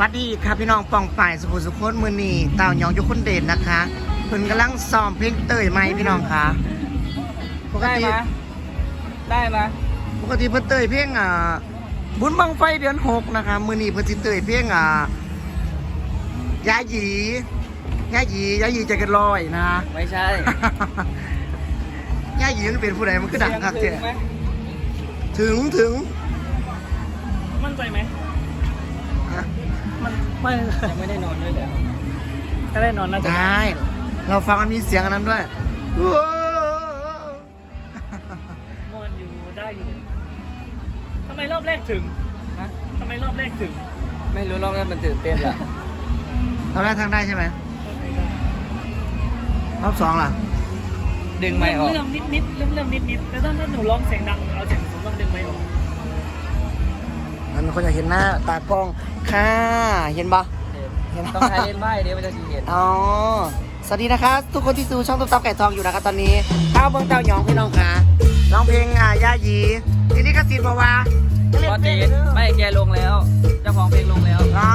วัสดีครับพี่น้องปองป่ายสุขุมสุขคนมือนีเต่าหยองยุคนเด่นนะคะเพิ่นกำลังซ้อมเพลงเตยไหมพี่น้องคะปกได้ติไหมได้ไหมปกติเพิ่นเตยเพลงอ่าบุญบังไฟเดือนหกนะคะมือนีเพิ่นสิเตยเพลงอ่ายาหยียาหยียาหยีใจเกันลอยนะ ไม่ใช่ยาหยีมันเป็นผู้ใดมันก็ดังครับเสีเจ๊ยงถึงไหมถึงถึง มั่นใจไหมฮะมัน ไม่ยังไม่ได้นอนด้วยเดี๋ยวถ้าได้นอนน่าจะได้ เราฟังมันมีเสียงอันนั้นด้วยว้าวนอนอยู่ได้อยู่ทำไมรอบแรกถึงฮะทำไมรอบแรกถึง ไม่รู้รอบแรกมันตื่นเต้นละตอนแรกทางได้ใช่ไหมรอบสองล่ะ ดึงไม่ออกเรื่องนิดนิดเรื่องเรื่องนิดนิดแล้วถ้าหนูร้องเสียงดังเอาเสียงสูงต้องดึงไม่ออกมันคนอยากเห็นหน้าตากล้อง ค่ะ เห็นปะเห็นต้องใช้เล่นไพ่เดี๋ยวมันจะสีเห็นอ๋อ สวัสดีนะคะทุกคนที่ดูช่องตุ๊กตาไก่ทองอยู่นะคะตอนนี้ข้าวเบิ้งเต้าหยองพี่น้องค่ะร้องเพลงอ่าย่าหยีทีนี้ก็สิทธิ์บอกว่าก็ตีไม่แกลงแล้วเจ้าของเพลงลงแล้วอ๋อ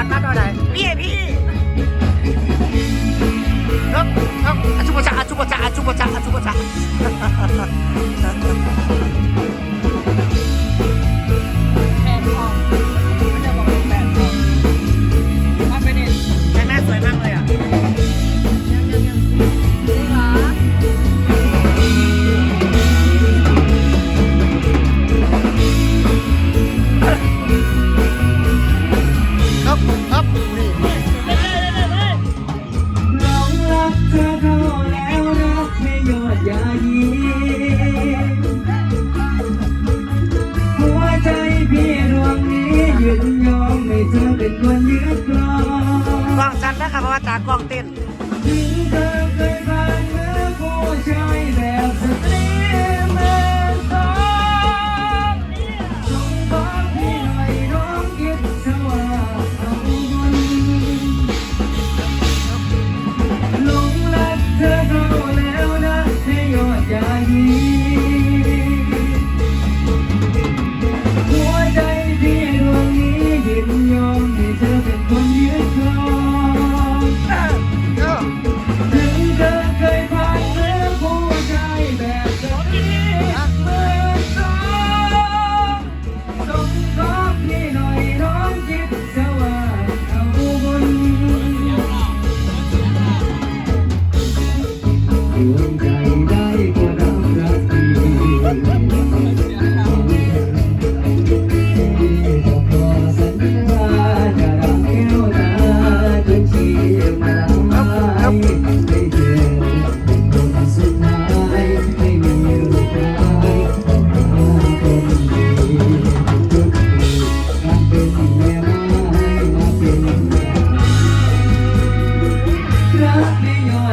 วัดนัดอะไรพี่พี่ครับครับอาชุบจักอาชุบจักอาชุบจักอาชุบจัก นี้ยืนยอมให้เธอเป็นคนยึดครองกล้องชัดนะครับเพราะว่าตากล้องเต้นถึงเธอเคย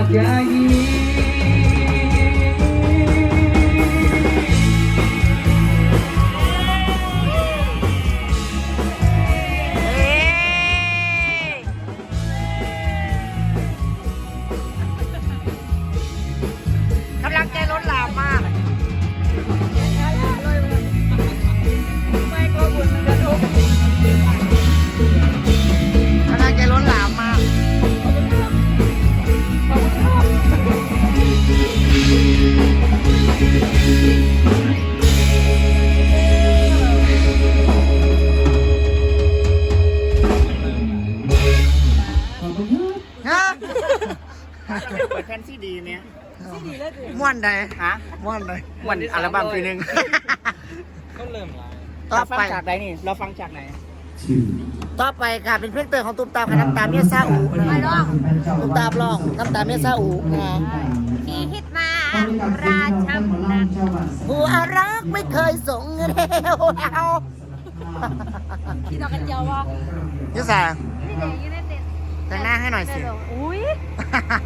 อดยายี เปิดแผ่นซีดีเนี่ยม่วนใดฮะม่วนใดวันอัลบั้มปีหนึ่งก็เริ่มแล้วต่อเราฟังไปจากไหนนี่ เราฟังจากไหนชื่อต่อไปค่ะเป็นเพลงเตือนของตุ้มตามกับน้ำตาเมียซาอูไม่ร้องตุ้มตามร้องน้ำตาเมียซาอูนะที่ฮิตมาราชำนักผัวรักไม่เคยส่งเงินให้เราที่ดอกกันเจียววะยุสา แต่งหน้าให้หน่อยสิ อุ้ย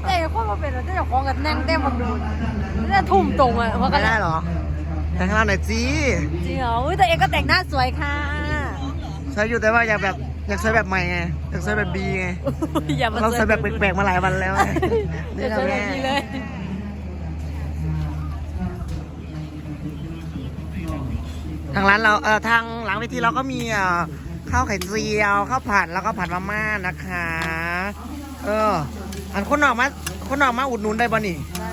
เจ๊คนมาเป็นเจ้าของกันแน่งเต็มมันดูนี่ทุ่มตรงอะเพราะกัไม่นได้เหรอ แต่งให้เราหน่อยสิจริงเหรออุ้ยแต่เองก็แต่งหน้าสวยค่ะใช้อยู่แต่ว่าอยากแบบอยากใช้แบบใหม่ไงอยากใช้แบบบีไงอย่ามาเราใช้แบบแปลกๆมาหลายวันแล้วไงเดี๋นี่ยวนะจะแม่ดีเลยทางร้านเราเออทางหลังเวทีเราก็มีเอ่อข้าวไข่เจียวข้าวผัดแล้วก็ผัดมาม่านะคะ เออ อันคนออกมา คนออกมาอุดหนุนได้บ่นี่ใช่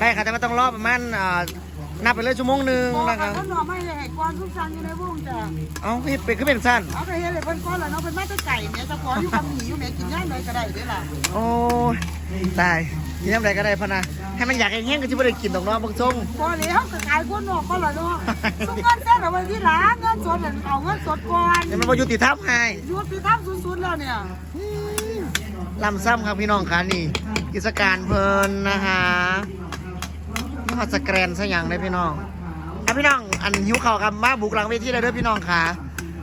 ได้ค่ะแต่ก็ต้องรอประมาณอ่านับไปเลยชั่วโมงหนึงบอกนะกัคะนท่านหน่อไม่เลยให้ความทุกครั้งอยู่ในวงจ้ะเอ้าพี่เป็นก็เป็นสั้น เอาไปเฮ็ดเลยเพิ่นก้อนแล้วเนาะเป็นมาแตะไก่เนี่ยเจะขออยู่กับหมีอยู่ไหนกินย่างใดก็ได้เด้อล่ะโอ้ยตายกินน้ำใดก็ได้พะนะให้มันอยากแห้งๆก็จะไม่ได้กินดอกเนาะบางช่วงพอแล้วก็ขายก้นนอกก็ละเนาะทุกเงินเส้นเอาไว้ที่หลังเงินสดนั่นเอาเงินสดก่อนเดี๋ยวมันบ่ยุติธรรมให้หยุดที่ทำสุดๆแล้วเนี่ย ลำซ้ำครับพี่น้องค่ะนี่ กิจการเพลินนะคะนี่ฮอตสแกรนซะอย่างเลยพี่น้องอะพี่น้องอันหิวเข่าวกับมาบุกหลังเวทีเลยเด้อพี่น้องค่ะ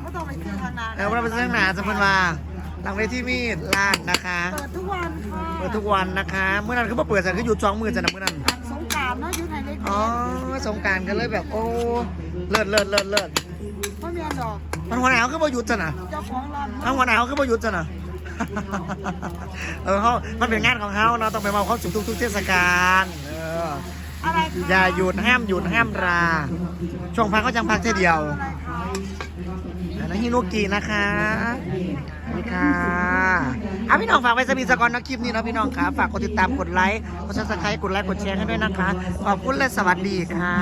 ก็ต้องไปเที่ยวทางนาแล้วเราไปเส้นหนาจะเพิ่นมาหลังเวทีมีร้านนะคะ เปิดทุกวันค่ะ เปิดทุกวันนะคะ เมื่อนั้นคือมาเปิดแต่คือหยุดสองมือจะนะเมื่อนั้นสงกรารเนาะอยู่ไทยเล็กอ๋อสงกรารกันเลยแบบโอ้เลิศเลิศเลิศเลิศๆพ่อเมียนดอกมันหัวหนาวคือบ่หยุดจ้ะนะเจ้าของร้านเอาหัวหนาวคือบ่หยุดจ้ะนะ เออเขามันเป็นงานของเขาเนาะต้องไปมอบความสุขทุกๆเทศกาลเอออะไรคะอย่าหยุดห้ามหยุดห้ามรา ช่วงพักก็จังพักแค่เดียวอันนั้นฮิโนกินะคะนี่ค่ะอะพี่น้องฝากไว้สมีสกอนนะคลิปนี้นะพี่น้องค่ะฝากกดติดตามกดไลค์กดซับสไครต์กดไลค์กดแชร์ให้ด้วยนะคะ ขอบคุณและสวัสดีค่ะ